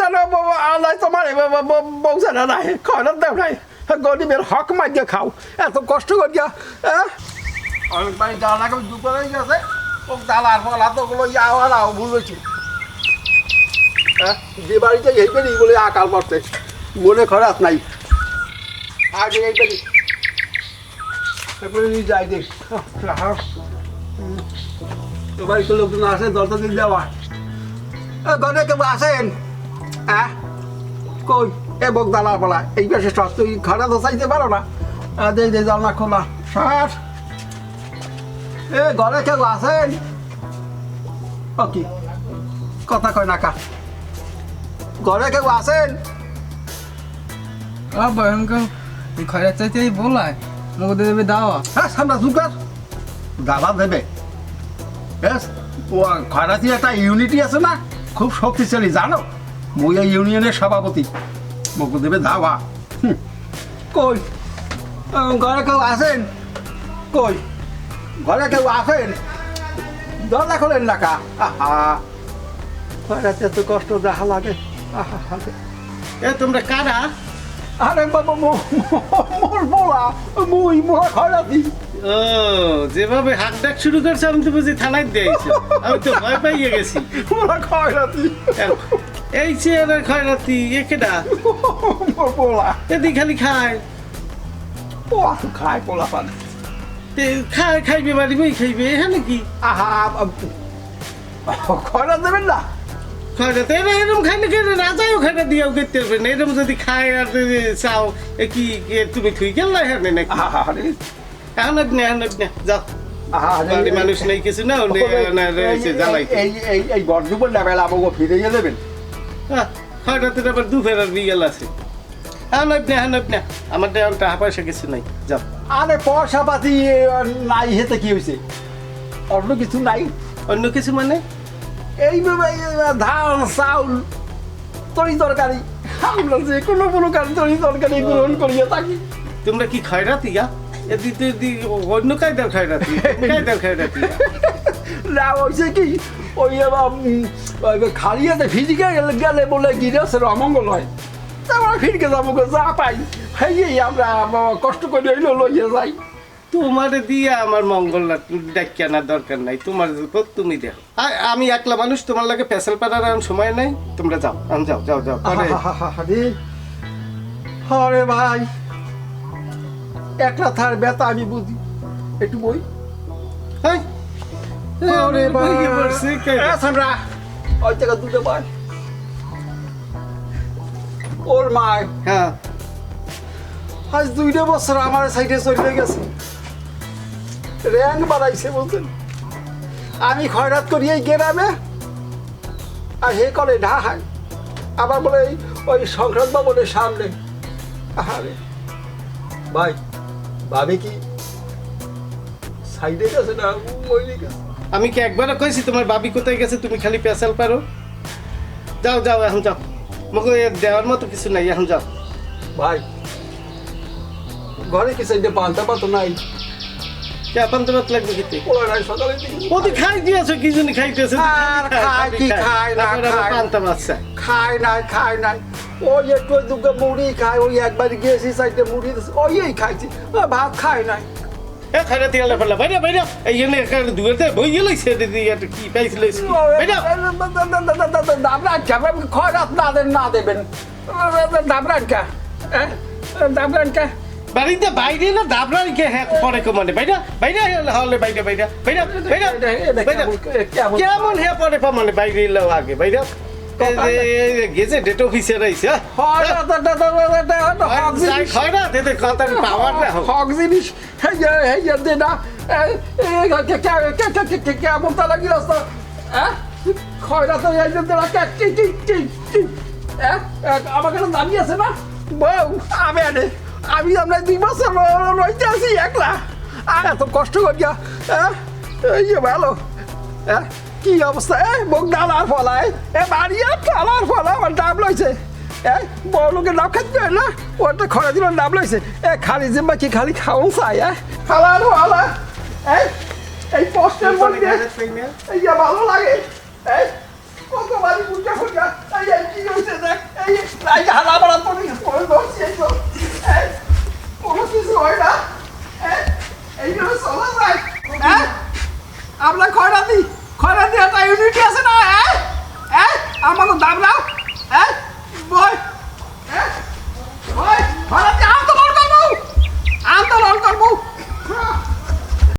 জানো আলাই তোমার বউ জানা নাই খয়রাত দেও নাই গরিবের হক মাইকে খাও এত কষ্ট করিয়া অনেক যাওয়া লাগে দুপুরে গেছে ও দালার ফলা তো গুলো আও বুঝেছি হ্যাঁ যে বাড়িতে এই বাড়ি বলে আকাল পড়তে মনে খরাত নাই আগে এই বাড়ি এরপরে নিয়ে যাই দেখ তো বাড়িতে লোকজন আসে, দরজা দিন দেওয়া ঘরে কেউ আসেন। হ্যাঁ? কই? এ বক দালার বলা এই পাশে সব তুই ঘরে তো চাইতে পারো না। আহ, দে দে জানলা খোলা। সার। এ ঘরে কেউ আসেন ও কি? কথা কয় না কা। ঘরে কেউ আসেন আব্বা আমাকে এই খয়রাত চাইতে বলায় আমাকে দেবে দাওয়া হ্যাঁ সামনা সুকার দালা দেবে। বেশ ও খয়রাতি একটা ইউনিটি আছে না? খুব শক্তিশালী জানো? এই ইউনিয়নের সভাপতি দেবে ধাওয়া কই ঘরে কেউ আসেন কই ঘরে কেউ আসেন দরজা খোলেন না কা আহা এত কষ্ট দেখা লাগে আহা এ তোমরা কারা আরে বাবা মো- মো- মোর বলা মুই মোর ও যেভাবে হাক ডাক শুরু করছে আমি তো বুঝি থানায় দিয়েছি। আমি তো ভয় পাইয়ে গেছি। খয়রাতি। এই চেয়ারের খয়রাতি একেডা মোর বলা এদি খালি খায়। ও খায় পোলা পান। তে খায় খাইবে বাড়ি বই খাইবে এখানে কি? আহা খয়রা দেবেন না? খয়রাতে এরা এরম খাইলে খেলে রাজাও খাইটা দিয়েও খেতে পারবে না। এরম যদি খায় আর চাও এ কি এ তুমি থুই গেল না এখানে নাকি? এখন না এখন না যাও। বাড়ি মানুষ নেই কিছু না এই এই আমাকে ফিরে গিয়ে দেবেন। আবার আছে হ্যাঁ নব না হ্যাঁ নব না আমার দেওয়ার টাকা পয়সা কিছু নাই যাও। আরে পয়সা পাতি নাই হেতে কি হয়েছে অন্য কিছু নাই। অন্য কিছু মানে? এই ধান চাউল তরি তরকারি। আমরা যে কোনো প্রকার তরি তরকারি গ্রহণ করিয়া থাকি। তোমরা কি খয়রাতি গা? এদি তো এদি অন্য কায়দার খয়রাতি কায়দার খয়রাতি না হয়েছে কি ওই খালিয়াতে ফিজিকে গেলে বলে গিরেছে অমঙ্গল হয়। তারপরে ফিরকে যাব গো, যা পাই। হেই আমরা কষ্ট করে হইল লইয়ে যাই। তোমার দিয়ে আমার মঙ্গল ডাকি আনার দরকার নাই। তোমার তুমি দেখো আমি একলা মানুষ তোমার লাগে ফেসাল পাড়ার এখন সময় নাই। তোমরা যাও আম যাও যাও যাও আরে আরে ভাই। একলা থার ব্যথা আমি বুঝি। একটু বই। কে- সামরা। ওই থেকে দুটো ভাই ওর মায় হ্যাঁ। আজ দুইটা বছর আমার সাইডে চলে গেছে। র্যাঙ্ক বাড়াইছে বলতেন আমি খয়রাত করি এই গ্রামে। আর হে করে ঢাহায় আবার বলে ওই সংক্রান্ত ভবনের সামনে। আরে ভাই ভাবে কি সাইডে গেছে না মইলি গেছে? আমি কি একবারও কইছি তোমার বাবি কোথায় গেছে? তুমি খালি পেশাল পারো। যাও যাও এখন যাও। মুখে দেওয়ার মতো কিছু নাই এখন যাও। ভাই ঘরে কি সাইডে পাল্টা পাতো নাই? পান্তে লাগবে খেতে? সকালে ও তো খাই দিয়েছ কি জন্য খাইতেছে? আর খায় কি খায় না পান্তা চাই নাই খায় নাই। ওই একটু দুটো মুড়ি খায় ওই একবার গিয়েছি সাইডে মুড়ি দিছে, ওই এই খাইছি ভাত খায় নাই এ খাইলে তেলে ফেলা বাইরে বাইরে এই জন্য এখানে দুয়ারতে বই গেল সেটা দিয়ে একটা কি পাইছিল দাবরাট খাবে খরাত না দেন না দেবেন দাবরাট কা দাবরাট কা বাড়িতে বাইরে না দাবড়াই কে হ্যাঁ পরে কমানে বাইরে বাইরে হলে বাইরে বাইরে বাইরে বাইরে কেমন হ্যাঁ পরে মানে বাইরে এলো আগে বাইরে গেছে ডেট অফিসার আইছে খায় না তেতে কথা পাওয়ার না হোক জিনিস হেয়া হেয়া দে না কেমন লাগি রাস্তা খয়রা তো এই যে তোরা টি টি টি টি আমাকে তো দামি আছে না বউ আমি আনে আমি আমরা দুই বছর রইতে আছি একলা আর এত কষ্ট করিয়া হ্যাঁ এই ভালো হ্যাঁ কি অবস্থা? এ মুখ ডালার ফলায় এ বাড়িয়া ডালার ফলা আমার ডাব লইছে। এ বড় লোকে ডাব খাইতে পারে না? ওটা খরা দিল ডাব লইছে। এ খালি জিম্বা কি খালি খাওয়ান চাই এ? খালার ফলা। এ এই পোস্টের মধ্যে এই ভালো লাগে। এ কত বাড়ি বুঝা খুঁজা এই কি হইছে দেখ এই হালা বাড়া তো। করছে সিকিউরিটি আছে না